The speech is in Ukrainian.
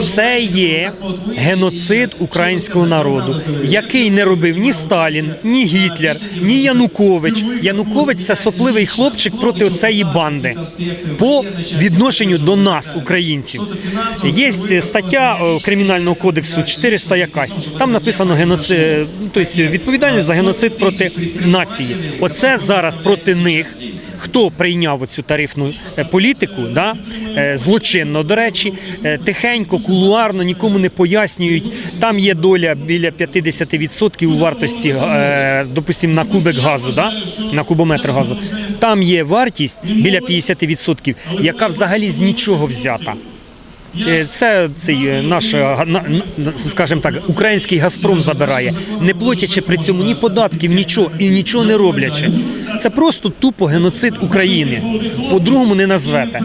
Це є геноцид українського народу, який не робив ні Сталін, ні Гітлер, ні Янукович. Янукович це сопливий хлопчик проти цієї банди по відношенню до нас, українців. Є стаття е, Кримінального кодексу 400 якась. Там написано геноцид, тобто відповідальність за геноцид проти нації. Оце зараз проти них. Хто прийняв цю тарифну е, політику, да? е, злочинно, до речі, е, тихенько, кулуарно, нікому не пояснюють. Там є доля біля 50% у вартості, е, допустимо, на кубик газу, да? на кубометр газу. Там є вартість біля 50%, яка взагалі з нічого взята. Е, Це цей е, наш, скажімо так, український Газпром забирає, не платячи при цьому ні податків, нічого і нічого не роблячи. Це просто тупо геноцид України. По-другому не назвете.